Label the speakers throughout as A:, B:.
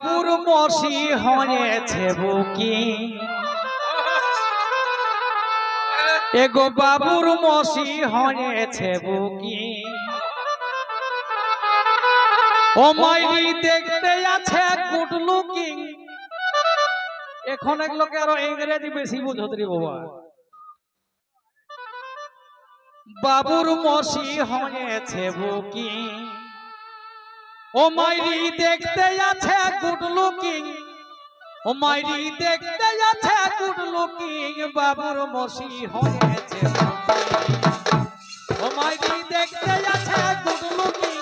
A: পুর মসি হয়েছে বুকি। এগো বাবুর মসি হয়েছে বুকি। ও মাইরি দেখতে আছে গুড লুকিং। এখন এক লোকে আরও ইংরেজি বেশি বুঝত রে বাবা। বাবুর মসি হয়েছে বুকি। ও মাইরি দেখতে আছে গুড লুকিং ও মাইরি দেখতে আছে গুড লুকিং বাবুর মসি হয়েছে। ও মাইরি দেখতে আছে গুড লুকিং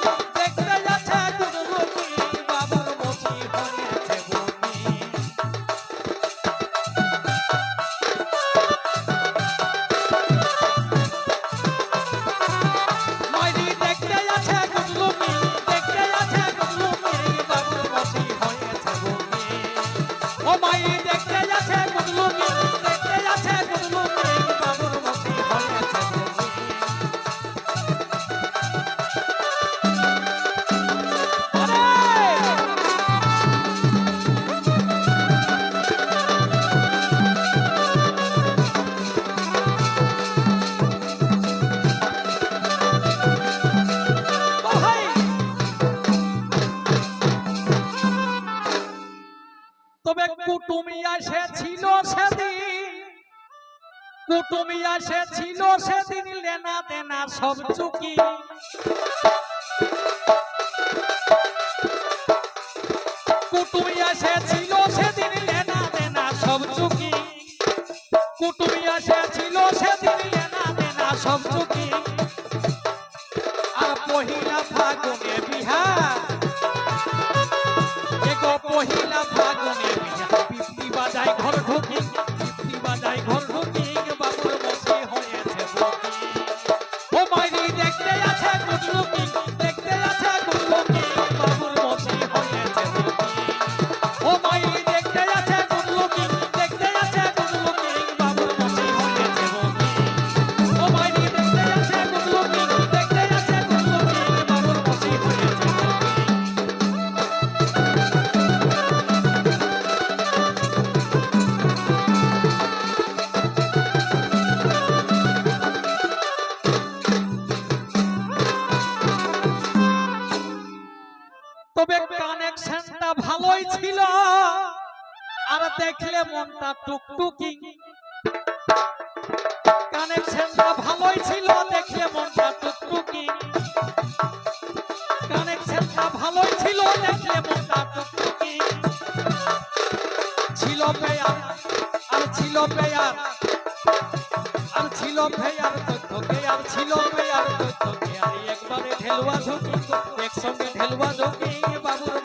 A: কুটুমি এসেছিল সেদিন লেনা দেনা সব চুকি। কুটুমি এসেছিল সেদিন লেনা দেনা সব চুকি। কুটুমি এসেছিল সেদিন লেনা দেনা সব চুকি। আর পহিলা ফাগুনে বিহার, এগো পহিলা ফাগুনে ছিল আর দেখলে মনটা টুকটুকি। কানেকশনটা ভালোই ছিল, দেখলে মনটা টুকটুকি। কানেকশনটা ভালোই ছিল, দেখলে মনটা টুকটুকি। ছিল পেয়ার আর ছিল পেয়ার আর ছিল পেয়ার তথ্যকে আর ছিল পেয়ার তথ্যকে আর একবারে ঢেলুয়া ঝুঁকি। একসঙ্গে ঢেলুয়া ঝুঁকি, বাবুর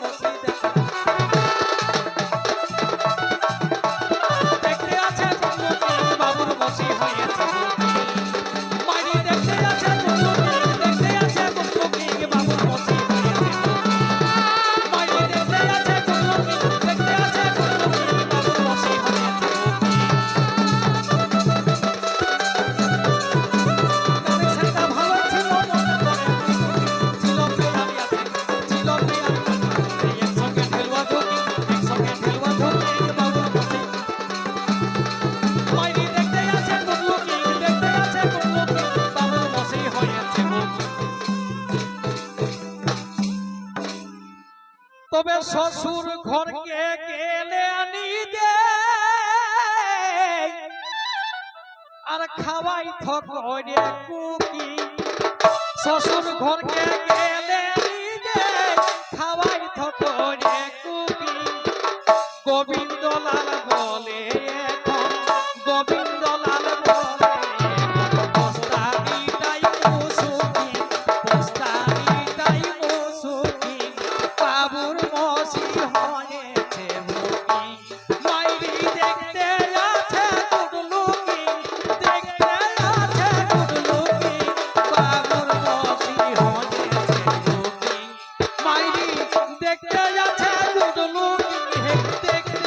A: তবে শ্বশুর ঘরকে গেলে আনি দে। আর খাওয়াই থক কুকি। শ্বশুর ঘরকে গেলে আনি দে, খাওয়াই থক কুকি। গোবিন্দ লাল বলে এখন গোবিন্দ লাল দেখতে আছে গুডলুকি দেখতে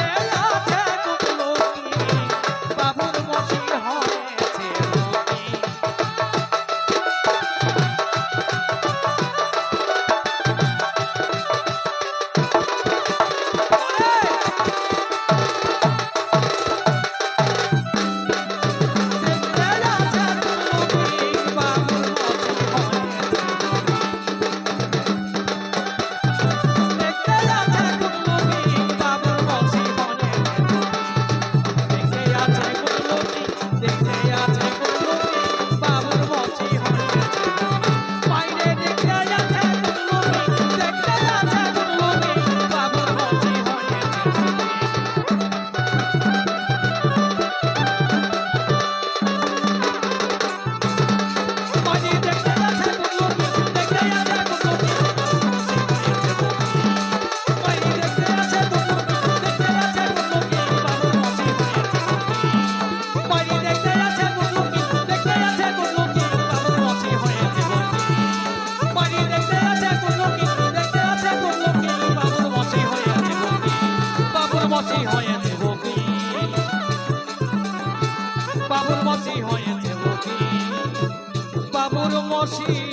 A: বাবুর